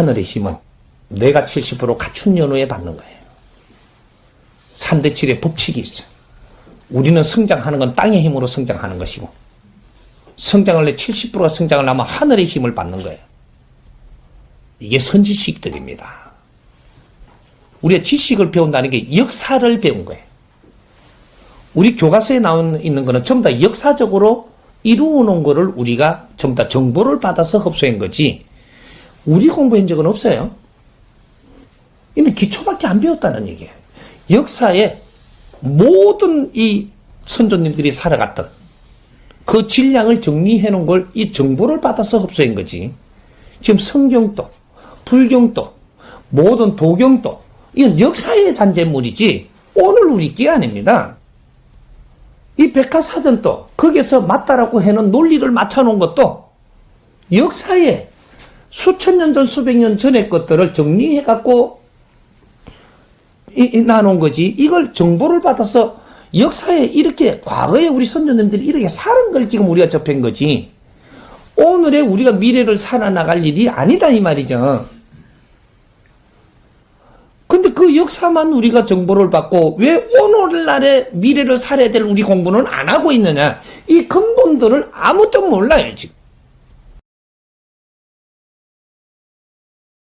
하늘의 힘은 내가 70% 갖춘 연후에 받는 거예요. 3대 7의 법칙이 있어요. 우리는 성장하는 건 땅의 힘으로 성장하는 것이고 성장을 내 70%가 성장을 하면 하늘의 힘을 받는 거예요. 이게 선지식들입니다. 우리가 지식을 배운다는 게 역사를 배운 거예요. 우리 교과서에 나와 있는 거는 전부 다 역사적으로 이루어 놓은 거를 우리가 전부 다 정보를 받아서 흡수한 거지 우리 공부한 적은 없어요. 이는 기초밖에 안 배웠다는 얘기예요. 역사에 모든 이 선조님들이 살아갔던 그 질량을 정리해 놓은 걸 이 정보를 받아서 흡수한 거지. 지금 성경도, 불경도, 모든 도경도, 이건 역사의 잔재물이지, 오늘 우리 게 아닙니다. 이 백과사전도, 거기서 맞다라고 해놓은 논리를 맞춰놓은 것도, 역사에 수천 년 전, 수백 년 전의 것들을 정리해갖고, 이, 이 나눈 거지. 이걸 정보를 받아서 역사에 이렇게 과거에 우리 선조님들이 이렇게 사는 걸 지금 우리가 접한 거지. 오늘의 우리가 미래를 살아나갈 일이 아니다 이 말이죠. 근데 그 역사만 우리가 정보를 받고 왜 오늘날의 미래를 살아야 될 우리 공부는 안 하고 있느냐? 이 근본들을 아무도 몰라요 지금.